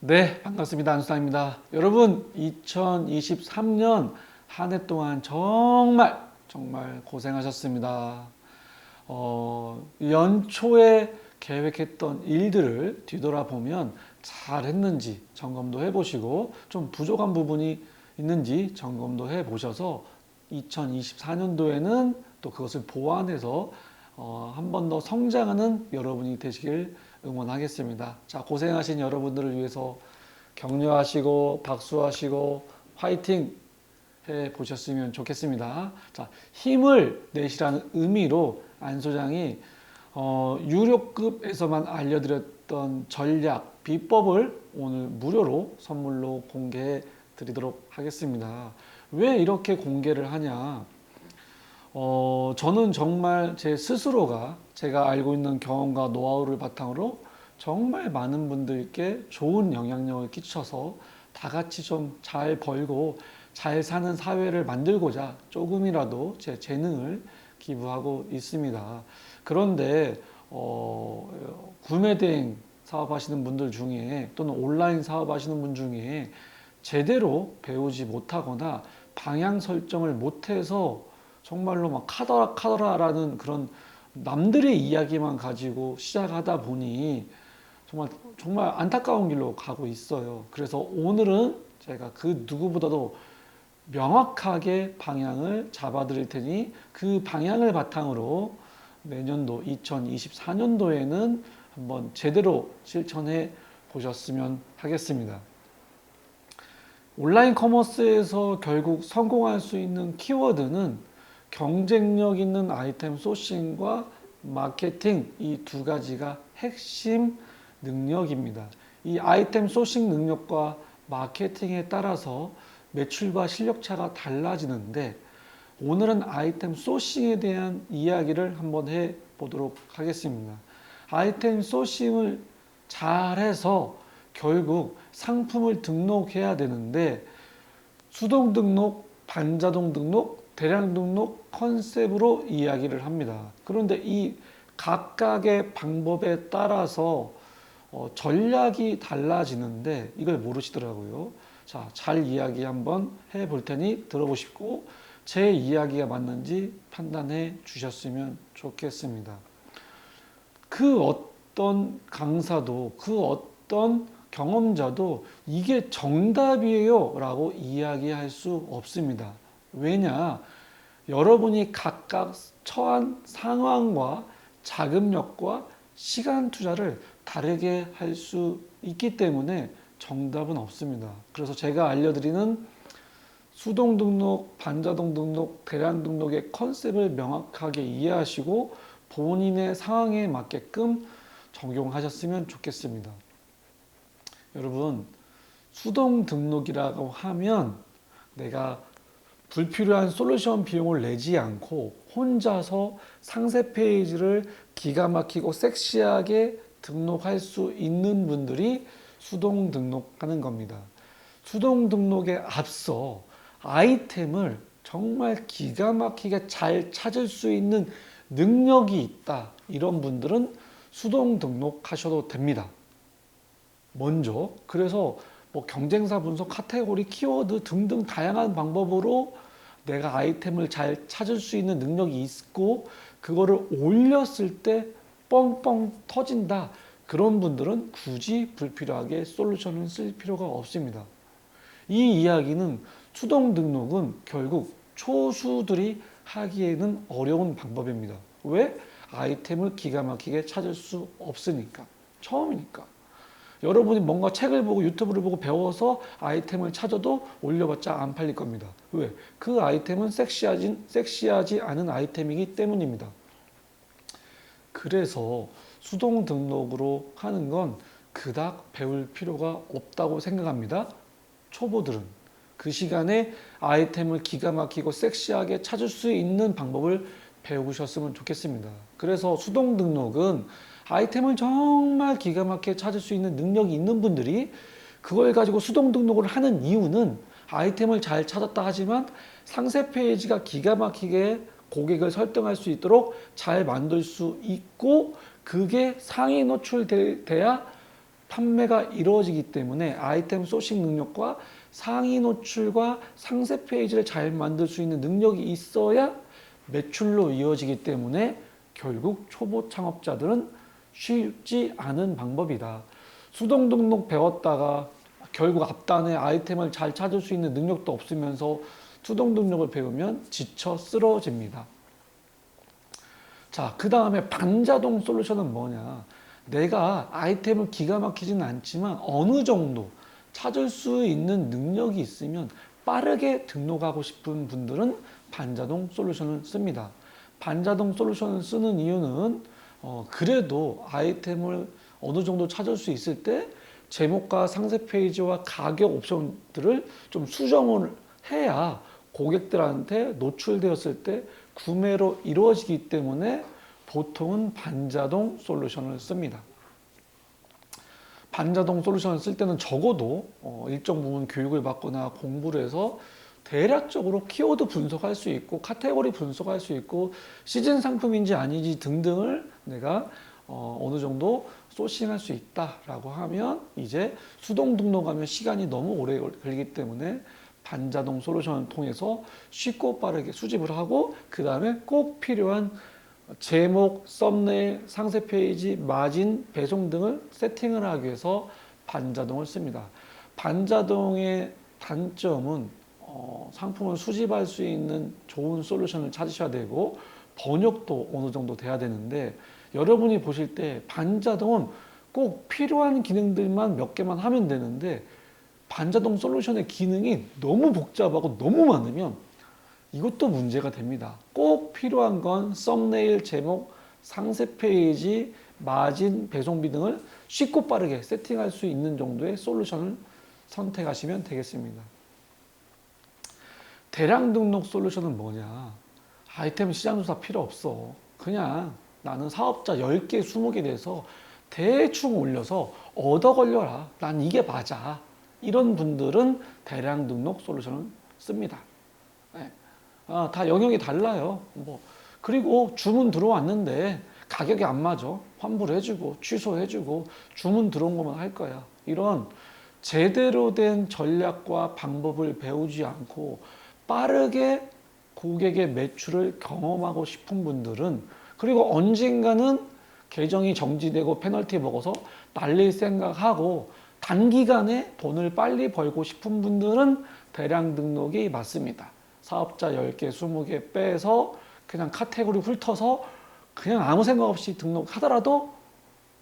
네, 반갑습니다. 안수상입니다. 여러분, 2023년 한 해 동안 정말 정말 고생하셨습니다. 어, 연초에 계획했던 일들을 뒤돌아보면 잘 했는지 점검도 해보시고 좀 부족한 부분이 있는지 점검도 해보셔서 2024년도에는 또 그것을 보완해서 어, 한 번 더 성장하는 여러분이 되시길 응원하겠습니다. 자, 고생하신 여러분들을 위해서 격려하시고 박수하시고 화이팅 해 보셨으면 좋겠습니다. 자, 힘을 내시라는 의미로 안 소장이 어, 유료급에서만 알려드렸던 전략 비법을 오늘 무료로 선물로 공개해 드리도록 하겠습니다. 왜 이렇게 공개를 하냐? 어, 저는 정말 제 스스로가 제가 알고 있는 경험과 노하우를 바탕으로 정말 많은 분들께 좋은 영향력을 끼쳐서 다 같이 좀 잘 벌고 잘 사는 사회를 만들고자 조금이라도 제 재능을 기부하고 있습니다. 그런데 어, 구매 대행 사업하시는 분들 중에 또는 온라인 사업하시는 분 중에 제대로 배우지 못하거나 방향 설정을 못해서 정말로 막 카더라 카더라라는 그런 남들의 이야기만 가지고 시작하다 보니 정말 정말 안타까운 길로 가고 있어요. 그래서 오늘은 제가 그 누구보다도 명확하게 방향을 잡아드릴 테니 그 방향을 바탕으로 내년도 2024년도에는 한번 제대로 실천해 보셨으면 하겠습니다. 온라인 커머스에서 결국 성공할 수 있는 키워드는 경쟁력 있는 아이템 소싱과 마케팅 이 두 가지가 핵심 능력입니다. 이 아이템 소싱 능력과 마케팅에 따라서 매출과 실력 차가 달라지는데 오늘은 아이템 소싱에 대한 이야기를 한번 해 보도록 하겠습니다. 아이템 소싱을 잘해서 결국 상품을 등록해야 되는데 수동 등록, 반자동 등록, 대량 등록 컨셉으로 이야기를 합니다. 그런데 이 각각의 방법에 따라서 어, 전략이 달라지는데 이걸 모르시더라고요. 자, 잘 이야기 한번 해 볼 테니 들어보시고 제 이야기가 맞는지 판단해 주셨으면 좋겠습니다. 그 어떤 강사도 그 어떤 경험자도 이게 정답이에요 라고 이야기할 수 없습니다. 왜냐? 여러분이 각각 처한 상황과 자금력과 시간 투자를 다르게 할 수 있기 때문에 정답은 없습니다. 그래서 제가 알려드리는 수동 등록, 반자동 등록, 대량 등록의 컨셉을 명확하게 이해하시고 본인의 상황에 맞게끔 적용하셨으면 좋겠습니다. 여러분, 수동 등록이라고 하면 내가 불필요한 솔루션 비용을 내지 않고 혼자서 상세 페이지를 기가 막히고 섹시하게 등록할 수 있는 분들이 수동 등록하는 겁니다. 수동 등록에 앞서 아이템을 정말 기가 막히게 잘 찾을 수 있는 능력이 있다. 이런 분들은 수동 등록하셔도 됩니다. 먼저 그래서 뭐 경쟁사 분석, 카테고리, 키워드 등등 다양한 방법으로 내가 아이템을 잘 찾을 수 있는 능력이 있고 그거를 올렸을 때 뻥뻥 터진다. 그런 분들은 굳이 불필요하게 솔루션을 쓸 필요가 없습니다. 이 이야기는 수동 등록은 결국 초수들이 하기에는 어려운 방법입니다. 왜? 아이템을 기가 막히게 찾을 수 없으니까. 처음이니까. 여러분이 뭔가 책을 보고 유튜브를 보고 배워서 아이템을 찾아도 올려봤자 안 팔릴 겁니다. 왜? 그 아이템은 섹시하진, 섹시하지 않은 아이템이기 때문입니다. 그래서 수동 등록으로 하는 건 그닥 배울 필요가 없다고 생각합니다. 초보들은 그 시간에 아이템을 기가 막히고 섹시하게 찾을 수 있는 방법을 배우셨으면 좋겠습니다. 그래서 수동 등록은 아이템을 정말 기가 막히게 찾을 수 있는 능력이 있는 분들이 그걸 가지고 수동 등록을 하는 이유는 아이템을 잘 찾았다 하지만 상세 페이지가 기가 막히게 고객을 설득할 수 있도록 잘 만들 수 있고 그게 상위 노출돼야 판매가 이루어지기 때문에 아이템 소싱 능력과 상위 노출과 상세 페이지를 잘 만들 수 있는 능력이 있어야 매출로 이어지기 때문에 결국 초보 창업자들은 쉽지 않은 방법이다. 수동 등록 배웠다가 결국 앞단에 아이템을 잘 찾을 수 있는 능력도 없으면서 수동 등록을 배우면 지쳐 쓰러집니다. 자, 그 다음에 반자동 솔루션은 뭐냐? 내가 아이템을 기가 막히지는 않지만 어느 정도 찾을 수 있는 능력이 있으면 빠르게 등록하고 싶은 분들은 반자동 솔루션을 씁니다. 반자동 솔루션을 쓰는 이유는 어, 그래도 아이템을 어느 정도 찾을 수 있을 때 제목과 상세 페이지와 가격 옵션들을 좀 수정을 해야 고객들한테 노출되었을 때 구매로 이루어지기 때문에 보통은 반자동 솔루션을 씁니다. 반자동 솔루션을 쓸 때는 적어도 어, 일정 부분 교육을 받거나 공부를 해서 대략적으로 키워드 분석할 수 있고 카테고리 분석할 수 있고 시즌 상품인지 아닌지 등등을 내가 어, 어느 정도 소싱할 수 있다라고 하면 이제 수동 등록하면 시간이 너무 오래 걸리기 때문에 반자동 솔루션을 통해서 쉽고 빠르게 수집을 하고 그 다음에 꼭 필요한 제목, 썸네일, 상세 페이지, 마진, 배송 등을 세팅을 하기 위해서 반자동을 씁니다. 반자동의 단점은 어, 상품을 수집할 수 있는 좋은 솔루션을 찾으셔야 되고 번역도 어느 정도 돼야 되는데 여러분이 보실 때 반자동은 꼭 필요한 기능들만 몇 개만 하면 되는데 반자동 솔루션의 기능이 너무 복잡하고 너무 많으면 이것도 문제가 됩니다. 꼭 필요한 건 썸네일, 제목, 상세 페이지, 마진, 배송비 등을 쉽고 빠르게 세팅할 수 있는 정도의 솔루션을 선택하시면 되겠습니다. 대량 등록 솔루션은 뭐냐? 아이템 시장 조사 필요 없어. 그냥 나는 사업자 10개, 20개 돼서 대충 올려서 얻어 걸려라. 난 이게 맞아. 이런 분들은 대량 등록 솔루션을 씁니다. 네. 아, 다 영역이 달라요. 뭐 그리고 주문 들어왔는데 가격이 안 맞아. 환불해주고 취소해주고 주문 들어온 것만 할 거야. 이런 제대로 된 전략과 방법을 배우지 않고 빠르게 고객의 매출을 경험하고 싶은 분들은 그리고 언젠가는 계정이 정지되고 페널티 먹어서 날릴 생각하고 단기간에 돈을 빨리 벌고 싶은 분들은 대량 등록이 맞습니다. 사업자 10개, 20개 빼서 그냥 카테고리 훑어서 그냥 아무 생각 없이 등록하더라도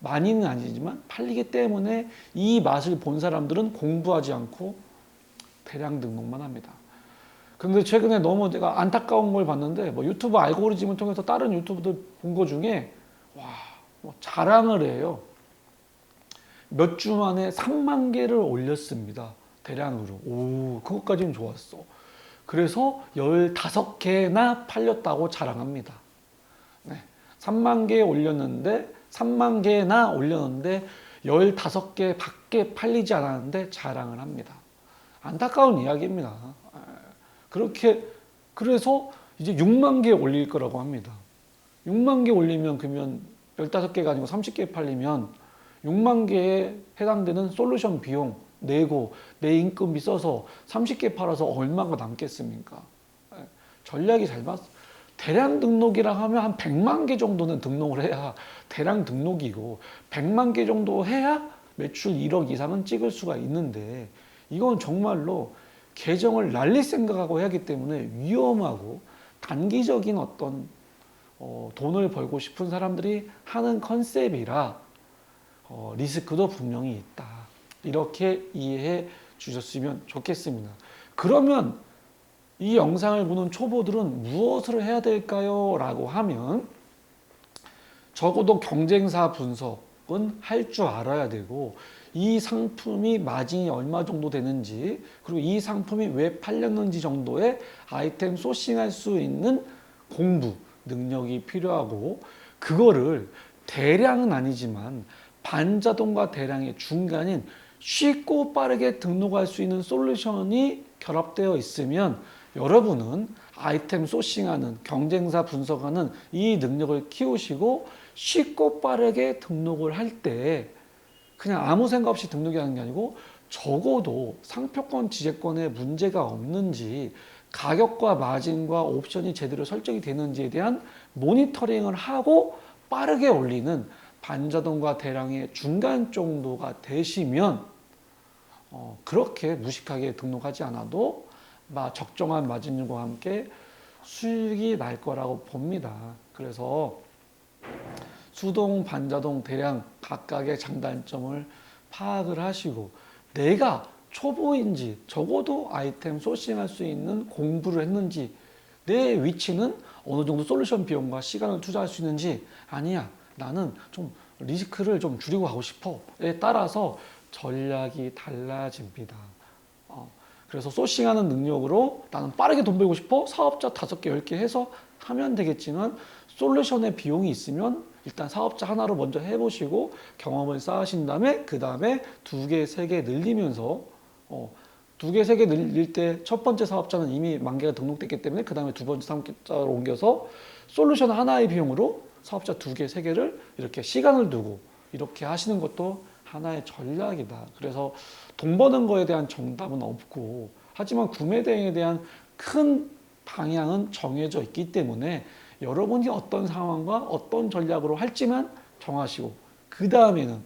많이는 아니지만 팔리기 때문에 이 맛을 본 사람들은 공부하지 않고 대량 등록만 합니다. 근데 최근에 너무 제가 안타까운 걸 봤는데 뭐 유튜브 알고리즘을 통해서 다른 유튜브들 본 거 중에 와, 뭐 자랑을 해요. 몇 주 만에 3만 개를 올렸습니다. 대량으로. 오, 그것까지는 좋았어. 그래서 15개나 팔렸다고 자랑합니다. 네. 3만 개 올렸는데, 3만 개나 올렸는데, 15개 밖에 팔리지 않았는데 자랑을 합니다. 안타까운 이야기입니다. 그렇게, 그래서 이제 6만 개 올릴 거라고 합니다. 6만 개 올리면 그러면 15개가 아니고 30개 팔리면 6만 개에 해당되는 솔루션 비용 내고 내 인건비 써서 30개 팔아서 얼마가 남겠습니까? 예, 전략이 잘 맞. 대량 등록이라 하면 한 100만 개 정도는 등록을 해야 대량 등록이고 100만 개 정도 해야 매출 1억 이상은 찍을 수가 있는데 이건 정말로 계정을 날릴 생각하고 하기 때문에 위험하고 단기적인 어떤 어, 돈을 벌고 싶은 사람들이 하는 컨셉이라 어, 리스크도 분명히 있다. 이렇게 이해해 주셨으면 좋겠습니다. 그러면 이 영상을 보는 초보들은 무엇을 해야 될까요? 라고 하면 적어도 경쟁사 분석은 할 줄 알아야 되고 이 상품이 마진이 얼마 정도 되는지 그리고 이 상품이 왜 팔렸는지 정도의 아이템 소싱할 수 있는 공부 능력이 필요하고 그거를 대량은 아니지만 반자동과 대량의 중간인 쉽고 빠르게 등록할 수 있는 솔루션이 결합되어 있으면 여러분은 아이템 소싱하는 경쟁사 분석하는 이 능력을 키우시고 쉽고 빠르게 등록을 할때 그냥 아무 생각 없이 등록이 하는 게 아니고 적어도 상표권 지재권에 문제가 없는지 가격과 마진과 옵션이 제대로 설정이 되는지에 대한 모니터링을 하고 빠르게 올리는 반자동과 대량의 중간 정도가 되시면 어, 그렇게 무식하게 등록하지 않아도 마- 적정한 마진율과 함께 수익이 날 거라고 봅니다. 그래서 수동, 반자동, 대량 각각의 장단점을 파악을 하시고 내가 초보인지 적어도 아이템 소싱할 수 있는 공부를 했는지 내 위치는 어느 정도 솔루션 비용과 시간을 투자할 수 있는지 아니야 나는 좀 리스크를 좀 줄이고 가고 싶어에 따라서 전략이 달라집니다. 어, 그래서 소싱하는 능력으로 나는 빠르게 돈 벌고 싶어 사업자 다섯 개, 열 개 해서 하면 되겠지만 솔루션의 비용이 있으면 일단 사업자 하나로 먼저 해보시고 경험을 쌓으신 다음에 그 다음에 두 개, 세 개 늘리면서 어, 두 개, 세 개 늘릴 때 첫 번째 사업자는 이미 만 개가 등록됐기 때문에 그 다음에 두 번째 사업자로 옮겨서 솔루션 하나의 비용으로 사업자 두 개, 세 개를 이렇게 시간을 두고 이렇게 하시는 것도 하나의 전략이다. 그래서 돈 버는 거에 대한 정답은 없고 하지만 구매 대행에 대한 큰 방향은 정해져 있기 때문에 여러분이 어떤 상황과 어떤 전략으로 할지만 정하시고 그 다음에는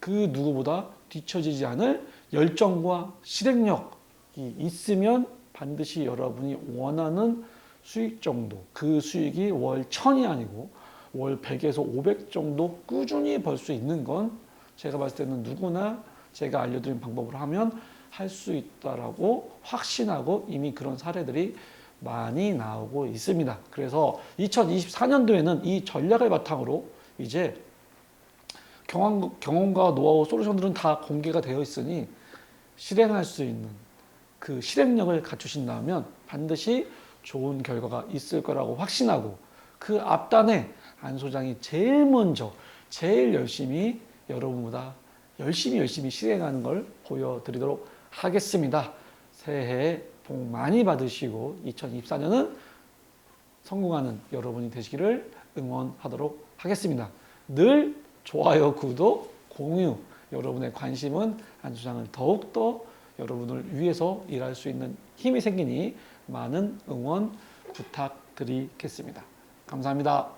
그 누구보다 뒤처지지 않을 열정과 실행력이 있으면 반드시 여러분이 원하는 수익 정도 그 수익이 월 천이 아니고 월 100에서 500 정도 꾸준히 벌 수 있는 건 제가 봤을 때는 누구나 제가 알려드린 방법으로 하면 할 수 있다라고 확신하고 이미 그런 사례들이 많이 나오고 있습니다. 그래서 2024년도에는 이 전략을 바탕으로 이제 경험, 경험 과 노하우 솔루션들은 다 공개가 되어 있으니 실행할 수 있는 그 실행력을 갖추신다면 반드시 좋은 결과가 있을 거라고 확신하고 그 앞단에 안 소장이 제일 먼저 제일 열심히 여러분보다 열심히 열심히 실행하는 걸 보여드리도록 하겠습니다. 새해 복 많이 받으시고 2024년은 성공하는 여러분이 되시기를 응원하도록 하겠습니다. 늘 좋아요, 구독, 공유, 여러분의 관심은 안주장을 더욱더 여러분을 위해서 일할 수 있는 힘이 생기니 많은 응원 부탁드리겠습니다. 감사합니다.